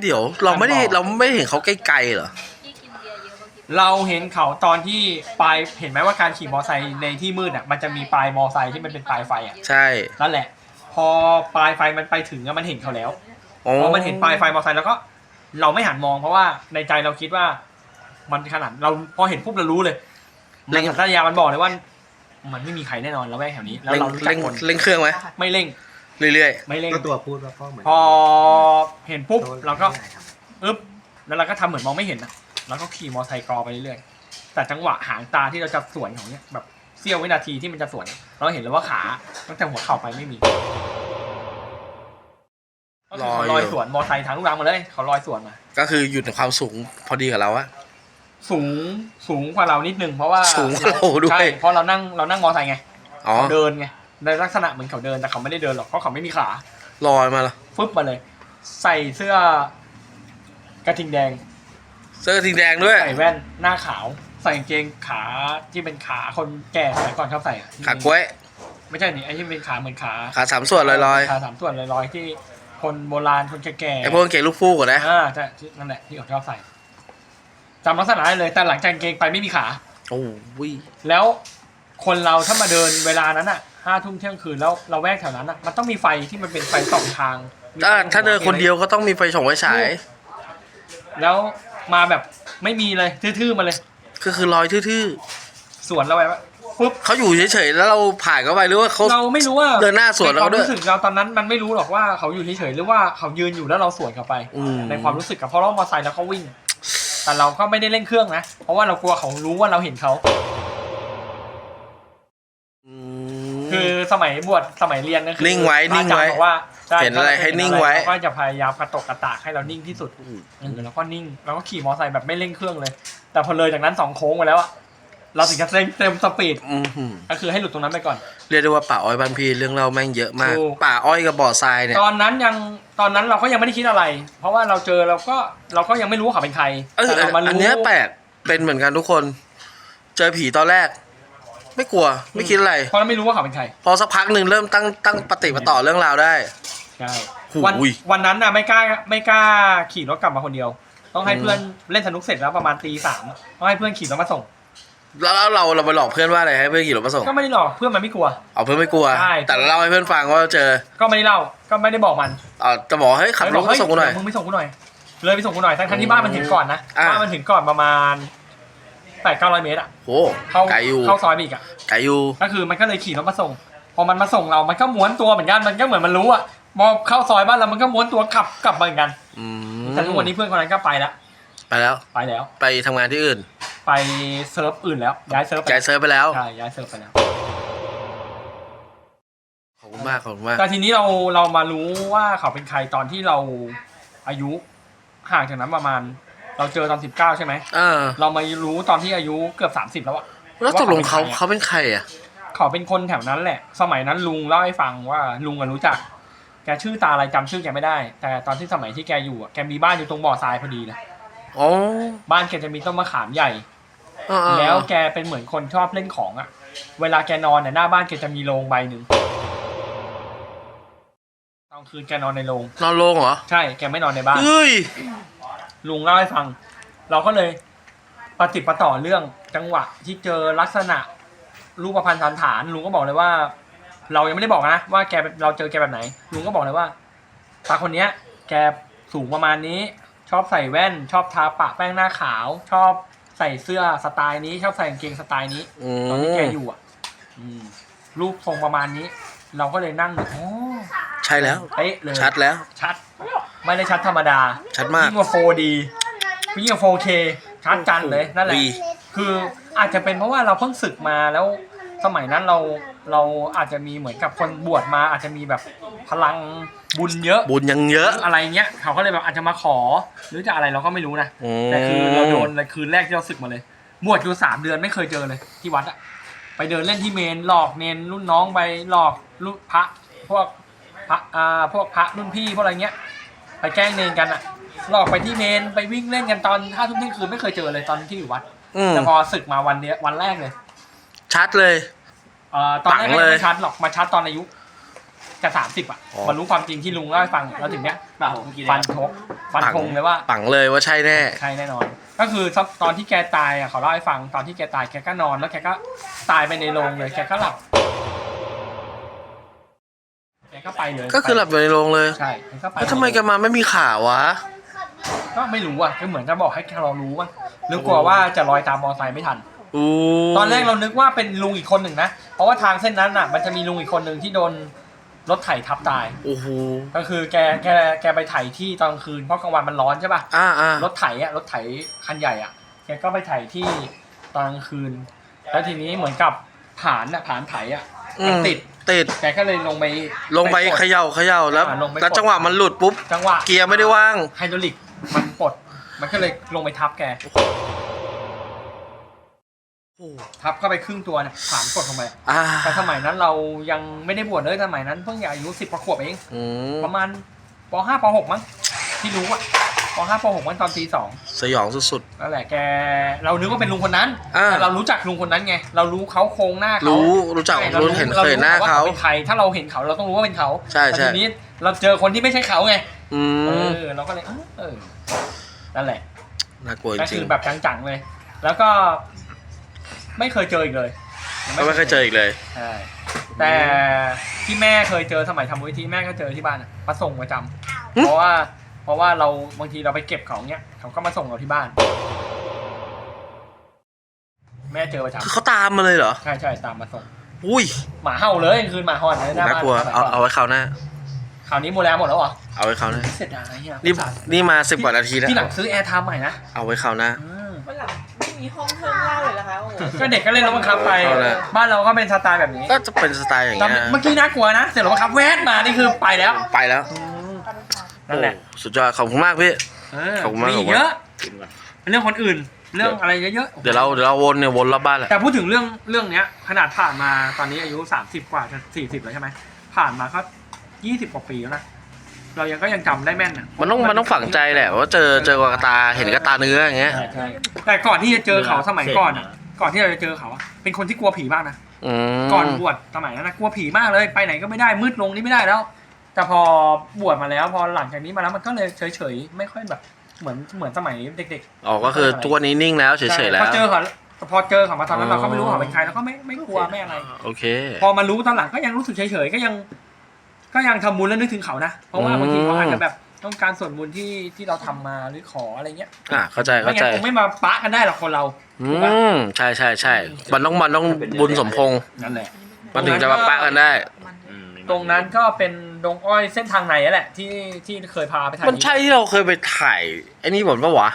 [SPEAKER 3] เดี๋ยวเราไม่ได้เราไม่เห็นเขาไกลๆเหรอ
[SPEAKER 5] ที่กินเบียร์เยอะบางที
[SPEAKER 1] เราเห็นเขาตอนที่ปลายเห็นไหมว่าการขี่มอไซค์ในที่มืดอะมันจะมีปลายมอไซค์ที่มันเป็นปลายไฟอะ
[SPEAKER 3] ใช่
[SPEAKER 1] นั่นแหละ พอปลายไฟมันไปถึงอะมันเห็นเขาแล้ว
[SPEAKER 3] อ๋อ
[SPEAKER 1] พอมันเห็นปลายไฟมอไซค์แล้วก็ เราไม่หันมองเพราะว่าในใจเราคิดว่า มันขนาดเราพอเห็นปุ๊บเรารู้เลยในสัญชาตญาณมันบอกเลยว่า มันไม่มีใครแน่นอนแล้วแวกแถวนี้ แล้ว
[SPEAKER 3] เร่ง
[SPEAKER 1] เรารู้จั
[SPEAKER 3] เร่
[SPEAKER 1] ก
[SPEAKER 3] ง
[SPEAKER 1] คน
[SPEAKER 3] เร่งเครื่องไหม
[SPEAKER 1] ไม่เร่ง
[SPEAKER 3] เรื่อย
[SPEAKER 1] ไม่เร่ง
[SPEAKER 4] ก็ตัวพูดว่าก็เหมือน
[SPEAKER 1] พอเห็นปุ๊บเราก็ อึ๊บแล้วเราก็ทำเหมือนมองไม่เห็นนะแล้วก็ขี่มอไซค์กรอไปเรื่อยๆ แต่จังหวะหางตาที่เราจะสวนของเนี้ยแบบเสี้ยววินาทีที่มันจะสวน เราเห็นเลยว่าขาตั้งแต่หัวเข่าไปไม่มีก็คือเขาลอยสวนมอไซค์ทางลูกรังมาเลย เขาลอยสวนมา
[SPEAKER 3] ๆก็คืออยู่ในความสูงพอดีกับเราอะ
[SPEAKER 1] สูงสูงกว่าเรานิดนึงเพราะว่า
[SPEAKER 3] สูงกว่าเราด้วย
[SPEAKER 1] ใช่เพราะเรานั่งเรานั่งมอไซค์ไง
[SPEAKER 3] อ๋อ
[SPEAKER 1] เขาเดินไงในลักษณะเหมือนเขาเดินแต่เขาไม่ได้เดินหรอกเพราะเขาไม่มีขา
[SPEAKER 3] ลอยมาละ
[SPEAKER 1] ฟึบมาเลย ใส่เสื้อกระทิงแดง
[SPEAKER 3] เสื้อสีแดงด้วย
[SPEAKER 1] ใส่แว่นหน้าขาว ใส่กางเกงขาที่เป็นขาคนแก่สมัยก่อนชอบใส่อะ
[SPEAKER 3] ขากล้วย
[SPEAKER 1] ไม่ใช่นี่ไอ้ที่เป็นขาเหมือนขา
[SPEAKER 3] ขาสามส่วนลอย
[SPEAKER 1] ขาสามส่วนลอยๆที่คนโบราณคนแก่
[SPEAKER 3] ๆ
[SPEAKER 1] ๆ
[SPEAKER 3] ไอพวกกางเกงลูกฟูกอะนะ
[SPEAKER 1] อ่าใช่นั่นแหละที่เขาชอบใส่ จำลักษณะได้เลย แต่หลังจากกางเกงไปไม่มีขา
[SPEAKER 3] โอ้ย
[SPEAKER 1] แล้วคนเราถ้ามาเดินเวลานั้นอะห้าทุ่มเที่ยงคืนแล้วเราแวกแถวนั้นอะมันต้องมีไฟที่มันเป็นไฟสองทางมี
[SPEAKER 3] ถ้า
[SPEAKER 1] ไฟ
[SPEAKER 3] ถ้าเดินคนเดียวก็ต้องมีไฟฉงไฟฉาย
[SPEAKER 1] แล้วมาแบบไม่มีเลยทื่อๆมาเลย
[SPEAKER 3] ก็คือลอยทื่อ
[SPEAKER 1] สวนเราไปว่าปุ๊บ
[SPEAKER 3] ๆเขาอยู่เฉยๆแล้วเราผ่านเข้าไปหรือว่าเขา
[SPEAKER 1] เราไม่รู้ว่า
[SPEAKER 3] เดินหน้าสวน
[SPEAKER 1] ในความ
[SPEAKER 3] เราด้วย
[SPEAKER 1] รู้สึกเราตอนนั้นมันไม่รู้หรอกว่าเขาอยู่เฉยๆหรือว่าเขายืนอยู่แล้วเราสวนเข้าไป
[SPEAKER 3] อืม
[SPEAKER 1] ในความรู้สึกกับเพราะเรามอเตอร์ไซค์แล้วเขาวิ่ง แต่เราก็ไม่ได้เร่งเครื่องนะ เพราะว่าเรากลัวเขารู้ว่าเราเห็นเขา
[SPEAKER 3] อืม
[SPEAKER 1] คือสมัยบวชสมัยเรียนก็คือ
[SPEAKER 3] นิ่งไว้นิ่งไว้
[SPEAKER 1] อาจารย์บอกว่าใช่
[SPEAKER 3] เห็นอะไรให้นิ่งไว้
[SPEAKER 1] เขาก็จะพยายามกระตกกระตากให้เรานิ่งที่สุดเออแล้วก็นิ่ง แล้วก็ขี่มอเตอร์ไซค์แบบไม่เร่งเครื่องเลย แต่พอเลยจากนั้นสองโค้งไปแล้วอะ เราถึงจะเร่งเต็มสปีด
[SPEAKER 3] อื้อหือ
[SPEAKER 1] ก็คือให้หลุดตรงนั้นไปก่อน
[SPEAKER 3] เรียกได้ว่าป่าอ้อยบ้านพี่เรื่องเล่าแม่งเยอะมาก
[SPEAKER 1] ถูก
[SPEAKER 3] ป่าอ้อยกับบ่อทรายเนี่ย
[SPEAKER 1] ตอนนั้นยังตอนนั้นเราก็ยังไม่ได้คิดอะไร เพราะว่าเราเจอเราก็เราก็ยังไม่รู้ว่าเขาเป็นใคร
[SPEAKER 3] เออ
[SPEAKER 1] แต่เรามา
[SPEAKER 3] อัน
[SPEAKER 1] รู้
[SPEAKER 3] เนี้ยแปลกเป็นเหมือนกันทุกคน เจอผีตอนแรก ไม่กลัว ไม่คิดอะไร
[SPEAKER 1] เพราะเราไม่รู้ว่าเขาเป็นใคร
[SPEAKER 3] พอสักพักหนึ่งเริ่มตั้งตั้งปฏิปต่อเรื่องราวได้
[SPEAKER 1] ใช่
[SPEAKER 3] หูย
[SPEAKER 1] วันวันนั้นน่ะไม่กล้าไม่กล้าขี่รถกลับมาคนเดียว ต้องให้
[SPEAKER 3] อืม
[SPEAKER 1] เพื่อนเล่นสนุกเสร็จแล้วประมาณตีสามต้องให้เพื่อนขี่รถมาส่ง
[SPEAKER 3] แล้วแล้วเราเราไปหลอกเพื่อนว่าอะไรให้เพื่อนขี่รถมาส่ง
[SPEAKER 1] ก็ไม่ได้หรอกเพื่อนมันไม่กลัว
[SPEAKER 3] เอาเพื่อนไม่กลัว
[SPEAKER 1] ใช่
[SPEAKER 3] แต่เราเล่าให้เพื่อนฟังว่าเจอ
[SPEAKER 1] ก็ไม่ได้เล่าก็ไม่ได้บอกมัน
[SPEAKER 3] เอ่อจะบอกเฮ้ยขับรถมาส่งกูหน่อย
[SPEAKER 1] เฮ้มึงไม่ส่งกูหน่อย เลยไปส่งกูหน่อยทั้งๆที่บ้านมันถึงก่อนนะ
[SPEAKER 3] อ่า
[SPEAKER 1] บ้านมันถึงก่อนประมาณแปดเก้าร้อยเมตรอะ
[SPEAKER 3] โห
[SPEAKER 1] เข้า
[SPEAKER 3] ไกลอยู่
[SPEAKER 1] เข้าซอยไปอีกอะ
[SPEAKER 3] ไกลอยู่
[SPEAKER 1] ก็คือมันก็เลยขี่รถมาส่ง พอมันมาส่งเรามันก็ม้วนตัวเหมือนกันมันก็เหมือนมันรู้อะพอเข้าซอยบ้านเรามันก็ม้วนตัวขับกลับมาเหมือนกัน
[SPEAKER 3] อืม
[SPEAKER 1] แต่ทุกวันนี้เพื่อนคนนั้นก็ไปแล้ว
[SPEAKER 3] ไปแล้ว
[SPEAKER 1] ไปแล้ว
[SPEAKER 3] ไปทำงานที่อื่น
[SPEAKER 1] ไปเซิร์ฟอื่นแล้ว ย้ายเซิร์ฟไป
[SPEAKER 3] จ่ายเซิร์ฟไปแล้ว
[SPEAKER 1] ใช่ย้ายเซิร์ฟไปแล้ว
[SPEAKER 3] ขอบคุณมากขอบคุณมาก
[SPEAKER 1] แต่ทีนี้เราเรามารู้ว่าเขาเป็นใครตอนที่เราอายุห่างจากนั้นประมาณ เราเจอตอนสิบเก้าใช่ไหม
[SPEAKER 3] เออ
[SPEAKER 1] เรามารู้ตอนที่อายุเกือบสามสิบแล้วอะ
[SPEAKER 3] แล้วตกลงเขา
[SPEAKER 1] ว่า
[SPEAKER 3] เขาเป็นใครอะ
[SPEAKER 1] เขาเป็นคนแถวนั้นแหละ สมัยนั้นลุงเล่าให้ฟังว่าลุงก็รู้จัก แกชื่อตาอะไรจำชื่อแกไม่ได้ แต่ตอนที่สมัยที่แกอยู่อะแกมีบ้านอยู่ตรงบ่อทรายพอดีเลย
[SPEAKER 3] อ๋อ
[SPEAKER 1] บ้านแกจะมีต้นมะขามใหญ่
[SPEAKER 3] เออเออ
[SPEAKER 1] แล้วแกเป็นเหมือนคนชอบเล่นของอะเวลาแกนอนเนี่ยหน้าบ้านแกจะมีโรงใบหนึ่งตอนคืนแกนอนในโรง
[SPEAKER 3] นอนโลงเหรอ
[SPEAKER 1] ใช่แกไม่นอนในบ้าน
[SPEAKER 3] เฮ้ย
[SPEAKER 1] ลุงเล่าให้ฟัง เราก็เลยปฏิดประต่อเรื่องจังหวะที่เจอลักษณะรูปพันธ์สันฐาน ลุงก็บอกเลยว่า เรายังไม่ได้บอกนะว่าแกเราเจอแกแบบไหน ลุงก็บอกเลยว่าตาคนเนี้ย แกสูงประมาณนี้ ชอบใส่แว่น ชอบทาปะแป้งหน้าขาว ชอบ ใส่เสื้อสไตล์นี้ชอบใส่กางเกงสไตล์นี้
[SPEAKER 3] อื
[SPEAKER 1] ตอนที่แก
[SPEAKER 3] ม
[SPEAKER 1] อยู่อะ อืมรูปทรงประมาณนี้ เราก็เลยนั่งโอ้
[SPEAKER 3] ใช่แล้ว
[SPEAKER 1] เป๊ะเลย
[SPEAKER 3] ชัดแล้ว
[SPEAKER 1] ชัด ไม่ได้ชัดธรรมดา
[SPEAKER 3] ชัดมาก
[SPEAKER 1] ยิ่งกว่า 4D ยิ่งกว่า 4K ชัดจันเลยนั่นแหละ
[SPEAKER 3] วี
[SPEAKER 1] คืออาจจะเป็นเพราะว่าเราเพิ่งศึกมาแล้ว สมัยนั้นเราเราอาจจะมีเหมือนกับคนบวชมา อาจจะมีแบบพลังบุญเยอะ
[SPEAKER 3] บุญยังเยอะ
[SPEAKER 1] อะไรเงี้ยเขาก็เลยแบบอาจจะมาขอ หรือจะอะไรเราก็ไม่รู้นะ
[SPEAKER 3] อืม
[SPEAKER 1] แต่คือเราโดนในคืนแรกที่เราศึกมาเลยบวชอยู่สามเดือนไม่เคยเจอเลยที่วัดอะไปเดินเล่นที่เมนหลอกเนนรุ่นน้องไปหลอกรุ่นพระพวกพระอ่าพวกพระรุ่นพี่พวกอะไรเงี้ย ไปแกล้งเนนกันอะหลอกไปที่เมนไปวิ่งเล่นกันตอนห้าทุ่มเที่ยงคืนไม่เคยเจอเลยตอนที่อยู่วัด
[SPEAKER 3] อืม
[SPEAKER 1] แต่พอศึกมาวันเนี้ยวันแรกเลย
[SPEAKER 3] ชัดเลย
[SPEAKER 1] เอ่อตอนแรก
[SPEAKER 3] ปังเลย
[SPEAKER 1] ไม่ชัดหรอกมาชัดตอนอายุจะสามสิบอะ
[SPEAKER 3] อ๋อ
[SPEAKER 1] มารู้ความจริงที่ลุงเล่าให้ฟังแล้วถึงเนี้ย
[SPEAKER 4] เปล่าเมื่อกี้
[SPEAKER 1] ฟันทงฟันธงเลยว่า
[SPEAKER 3] ปังเลยว่าใช่แน่
[SPEAKER 1] ใช่แน่นอน ก็คือตอนที่แกตายอะเขาเล่าให้ฟังตอนที่แกตายแกก็นอนแล้วแกก็ตายไปในโรงเลยแกก็หลับแกก็ไปเลย
[SPEAKER 3] ก็คือหลับอยู่ในโรงเลย
[SPEAKER 1] ใช่แกก็ไป
[SPEAKER 3] แล้วทำไมแกันมาไม่มีข่าววะ
[SPEAKER 1] ก็ไม่รู้อะก็เหมือนจะบอกให้เรารู้ว่าหรือกลัวว่าจะลอยตามมอไซค์ไม่ทัน
[SPEAKER 3] อู้
[SPEAKER 1] ตอนแรกเรานึกว่าเป็นลุงอีกคนหนึ่งนะ เพราะว่าทางเส้นนั้นอะ มันจะมีลุงอีกคนหนึ่งที่โดนรถไถทับตาย
[SPEAKER 3] โอ้โห
[SPEAKER 1] ก็คือแกแกแกไปไถที่ตอนกลางคืนเพราะกลางวันมันร้อนใช่ป่ะ
[SPEAKER 3] อ่าอ่าร
[SPEAKER 1] ถไถอะรถไถคันใหญ่อะแกก็ไปไถที่ตอนกลางคืน แล้วทีนี้เหมือนกับผานอะผานไถอะ
[SPEAKER 3] อื
[SPEAKER 1] มัน
[SPEAKER 3] ม
[SPEAKER 1] ติด
[SPEAKER 3] ติด
[SPEAKER 1] แกก็เลยลงไป
[SPEAKER 3] ลงไป
[SPEAKER 1] กด
[SPEAKER 3] เขย่าเขย่าแล้ว
[SPEAKER 1] อ่าลงไป
[SPEAKER 3] แล้ว
[SPEAKER 1] กด
[SPEAKER 3] จังหวะมันหลุดปุ๊บ
[SPEAKER 1] จังหวะ
[SPEAKER 3] เกียร์ไม่ได้ว่าง
[SPEAKER 1] ไฮดรอลิกมันปลดมันก็เลยลงไปทับแก ทับเข้าไปครึ่งตัวเนี่ยผานกดลงไป
[SPEAKER 3] อ่า
[SPEAKER 1] แต่สมัยนั้นเรายังไม่ได้บวชเลยสมัยนั้นเพิ่งอายุสิบกว่าขวบเอง
[SPEAKER 3] อืม
[SPEAKER 1] ประมาณปห้าปหกมั้งที่รู้อะปห้าปหกมันตอนตีสอง
[SPEAKER 3] สยองสุด
[SPEAKER 1] นั่นแหละแก เรานึกว่าเป็นลุงคนนั้น
[SPEAKER 3] อ่า
[SPEAKER 1] แต่เรารู้จักลุงคนนั้นไง เรารู้เขาโครงหน้า
[SPEAKER 3] ๆ
[SPEAKER 1] เขา
[SPEAKER 3] รู้รู้จัก
[SPEAKER 1] ใช่
[SPEAKER 3] รู้เห็นเคยเห็นหน้า
[SPEAKER 1] ว่
[SPEAKER 3] เขา
[SPEAKER 1] เป็นใครถ้าเราเห็นเขาเราต้องรู้ว่าเป็นเขา
[SPEAKER 3] ใช่
[SPEAKER 1] แต่
[SPEAKER 3] ใช่
[SPEAKER 1] ทีนี้เราเจอคนที่ไม่ใช่เขาไง
[SPEAKER 3] อื
[SPEAKER 1] เอ
[SPEAKER 3] ม
[SPEAKER 1] อเราก็เลยเออเออนั่นแหละ
[SPEAKER 3] น่ากลัวจ
[SPEAKER 1] ก็
[SPEAKER 3] ริ
[SPEAKER 1] คื
[SPEAKER 3] ง
[SPEAKER 1] อแบบจังๆเลย แล้วก็ ไม่เคยเจออีกเลย
[SPEAKER 3] ๆก็ไม่เคยเจออีกเลย
[SPEAKER 1] ใช่แต่ที่แม่เคยเจอสมัยทำมูลนิธิแม่ก็เจอที่บ้านอะมาส่งประจำ
[SPEAKER 3] หึ
[SPEAKER 1] เพราะว่า เพราะว่าเราบางทีเราไปเก็บของเนี้ยเขาก็มาส่งเราที่บ้าน แม่เจอประจ
[SPEAKER 3] คือเขาตามมาเลยเหรอำ
[SPEAKER 1] ใช่ใช่ตามมาส่ง
[SPEAKER 3] อุ้ย
[SPEAKER 1] หมาเห่าเลยคืนหมาหอนเลยหน้า
[SPEAKER 3] น่า
[SPEAKER 1] บ้าน
[SPEAKER 3] กลัว เอาเอาไว้คราวหน้า
[SPEAKER 1] คราวนี้หมดแล้วหมดแล้วเหรอ
[SPEAKER 3] เอาไว้คราวหน้า
[SPEAKER 1] เสียดายอะ
[SPEAKER 3] นี่
[SPEAKER 1] อุตส่าห์
[SPEAKER 3] นี่มาสิบกว่านาทีแล้ว
[SPEAKER 1] ที่หลังซื้อแอร์ไทม์ใหม่นะ
[SPEAKER 3] เอาไว้คราวหน้า
[SPEAKER 1] อืม
[SPEAKER 5] วันหลังไม่มีห้องเพิ่มเหล่าเลยเหรอคะโอ้โห
[SPEAKER 1] ก็เด็กก็เล่นรถบังคับไป
[SPEAKER 3] เอาละ
[SPEAKER 1] บ้านเราก็เป็นสไตล์แบบนี้
[SPEAKER 3] ก็จะเป็นสไตล์อย่าง
[SPEAKER 1] ตอน
[SPEAKER 3] เงี้ย
[SPEAKER 1] เมื่อกี้น่ากลัวนะเสร็จรถบังคับแวดมานี่คือไปแล้ว
[SPEAKER 3] ไปแล้ว
[SPEAKER 1] นั่นแหละ
[SPEAKER 3] โอ้สุดยอดขอบคุณมากพี่
[SPEAKER 1] เออ
[SPEAKER 3] ขอบคุณมาก
[SPEAKER 1] มี
[SPEAKER 3] ขอบคุณ
[SPEAKER 1] เยอะ
[SPEAKER 2] กินก่อน
[SPEAKER 1] เรื่องคนอื่น เรื่องอะไรเยอะๆ
[SPEAKER 3] เดี๋ยวเราเดี๋ยวเราวนเนี่ยวนรอบบ้านแหละ
[SPEAKER 1] แต่พูดถึงเรื่องเรื่องเนี้ย ขนาดผ่านมาตอนนี้อายุสามสิบกว่าจะสี่สิบแล้วใช่ไหมผ่านมาก็ยี่สิบกว่าปีแล้วนะ เรายังก็ยังจำได้แม่นอะ
[SPEAKER 3] มันต้องมันต้องฝังใจแหละว่าเจอเจอกบตาเห็นกับตาเนื้ออย่างเงี้ย
[SPEAKER 1] ใช่ใช่ แต่ก่อนที่จะเจอเขาสมัยก่อนอะก่อนที่เราจะเจอเขาอะเป็นคนที่กลัวผีมากนะ
[SPEAKER 3] อืม
[SPEAKER 1] ก่อนบวชสมัยนั้นนะกลัวผีมากเลยไปไหนก็ไม่ได้มืดลงนี่ไม่ได้แล้ว แต่พอบวชมาแล้วพอหลังจากนี้มาแล้วมันก็เลยเฉยๆไม่ค่อยแบบเหมือนเหมือนสมัยเด็ก
[SPEAKER 3] อ๋อก็คือทุกวันนี้นิ่งแล้ว
[SPEAKER 1] ๆ
[SPEAKER 3] เฉยๆแล้
[SPEAKER 1] พ
[SPEAKER 3] ว
[SPEAKER 1] อเจอเขาพอเจอเขามาตอนนั้น
[SPEAKER 3] อ๋อ
[SPEAKER 1] เราก็ไม่รู้เขาเป็นใครแล้วก็ไม่ไม่กลัวไม่อะไร
[SPEAKER 3] โอเค
[SPEAKER 1] พอมารู้ตอนหลังก็ยังรู้สึกเฉยๆก็ยัง ก็ยังทำบุญแล้วนึกถึงเขานะ เพราะว่า
[SPEAKER 3] อืม
[SPEAKER 1] บางทีเขาอาจจะแบบต้องการส่วนบุญที่ที่เราทำมาหรือขออะไรเงี้ย
[SPEAKER 3] อะเข้าใจ
[SPEAKER 1] ไม่
[SPEAKER 3] เข้าใจ
[SPEAKER 1] งั้นคงไม่มาปะกันได้หรอกคนเรา
[SPEAKER 3] อืมใช่ใช่ใช่มันต้องมันต้องบุญสมพงษ์
[SPEAKER 1] นั่นแหละ
[SPEAKER 3] มันถึงจะมาปะกันได้
[SPEAKER 2] อืม
[SPEAKER 1] ตรงนั้นก็เป็นดงอ้อยเส้นทางไหนแหละ ที่ที่เคยพาไปถ่าย
[SPEAKER 3] มันใช่ที่เราเคยไปถ่ายไอ้นี่บ่นปะวะ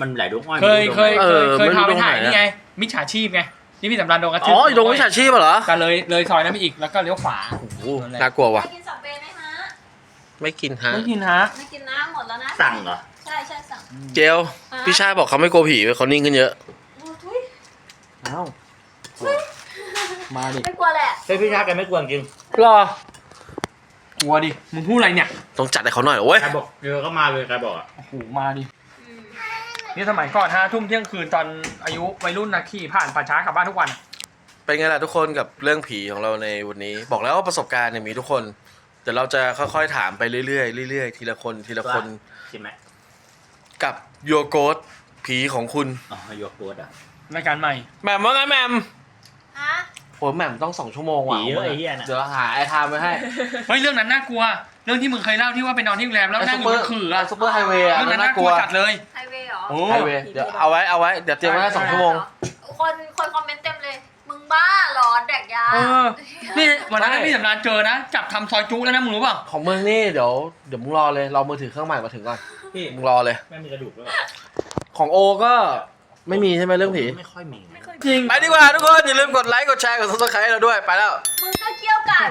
[SPEAKER 4] มันหลายดวงอ้อย
[SPEAKER 1] เคยเคย
[SPEAKER 3] เอ
[SPEAKER 1] เค
[SPEAKER 3] อย
[SPEAKER 1] เคย
[SPEAKER 3] ไม่รู้
[SPEAKER 1] พาไปถ่าย
[SPEAKER 3] ตรงไหน
[SPEAKER 1] นี่ไงมิจฉาชีพไง ที่พี่สำรานโดนกระทื
[SPEAKER 3] อ๋ออยู่ตรงวิชาชีพเหรอ
[SPEAKER 1] ก็เลยเลยซอยนั้นไปอีกแล้วก็เลี้ยวขวา
[SPEAKER 3] โอ้โหน่ากลัวว่ะ
[SPEAKER 5] ไม่กินสับเปรย์ไหมฮะ
[SPEAKER 3] ไม่กินฮะ
[SPEAKER 1] ไม่กินฮะ
[SPEAKER 5] ไม่กินน้ำหมดแล้วนะ
[SPEAKER 4] สั่งเหรอ
[SPEAKER 5] ใช่ใช่สั่ง
[SPEAKER 3] เจลพี่ชายบอกเขาไม่กลัวผีเว้ยเขานิ่งขึ้นเยอะ
[SPEAKER 5] โอ้ทุย
[SPEAKER 1] อ้าวมาดิ
[SPEAKER 5] ไม่กลัวแหละ
[SPEAKER 4] เฮ้ยพี่ชาแกไม่กลัวจริง
[SPEAKER 3] รอก
[SPEAKER 1] ลัวดิ มึงพูดอะไรเนี่ย
[SPEAKER 3] ต้องจัดให้เขาหน่อยโอ้ย
[SPEAKER 4] แกบอกเจอก็มาเลยแกบอกอะ
[SPEAKER 1] โอ้โหมาดิ นี่สมัยก่อนห้าทุ่มเที่ยงคืนตอนอายุวัยรุ่นนะขี่ผ่านป่าช้ากลับบ้านทุกวัน
[SPEAKER 3] เป็นไงล่ะทุกคนกับเรื่องผีของเราในวันนี้ บอกแล้วว่าประสบการณ์เนี่ยมีทุกคนเดี๋ยวเราจะค่อยๆถามไปเรื่อยๆเรื่อยๆทีละคนทีละคน
[SPEAKER 4] ใช่ไหม
[SPEAKER 3] กับโยโกสผีของคุณ
[SPEAKER 4] อ๋อโยกโกดอะ
[SPEAKER 1] รายการใหม่
[SPEAKER 3] แหม่มว่าไงแหม่ม
[SPEAKER 5] ฮะ
[SPEAKER 3] โหแหม่มต้องสองชั่วโมงว่ะ
[SPEAKER 4] ผีเยอะไอ้เหี้ยน่ะ
[SPEAKER 3] เดี๋ยวหาไอไทม์ไว้ให้
[SPEAKER 1] เฮ้ยเรื่องนั้นน่ากลัว เรื่องที่มึงเคยเล่าที่ว่าไปนอนที่โรงแรมแล้วนั่งอยู่บนขื่ออะ
[SPEAKER 3] ซุปเปอร์ไฮเวย์อะ
[SPEAKER 1] เรื่องนั้นน่ากลัวจัดเลย
[SPEAKER 5] ไฮเวย์เหรอ
[SPEAKER 1] โอ้
[SPEAKER 3] ไฮเวย์เดี๋ยวเอาไว้เอาไว้เดี๋ยวเตรียมไว้ให้สองชั่วโมง
[SPEAKER 5] คนคนคอมเมนต์เต็มเลย มึงบ้าเหรอแดกยา
[SPEAKER 1] เออ นี่วันนั้น
[SPEAKER 3] ใช่
[SPEAKER 1] พี่สำรานเจอนะ จับทำซอยจุแล้วนะมึงรู้เปล่า
[SPEAKER 3] ของมึงนี่เดี๋ยวเดี๋ยวมึงรอเลยรอมือถือเครื่องใหม่มาถึงก่อน
[SPEAKER 4] พี่
[SPEAKER 3] มึงรอเลย
[SPEAKER 4] ไม่มีกระดูกด้วย
[SPEAKER 3] ของโอก็ไม่มีใช่ไหมเรื่องผี
[SPEAKER 4] ไม่ค่อยมี
[SPEAKER 1] จริง
[SPEAKER 3] ไปดีกว่าทุกคนอย่าลืมกดไลค์กดแชร์กดซับสไครต์เราด้วยไปแล้ว
[SPEAKER 5] มึงก็เกี่ยวกัด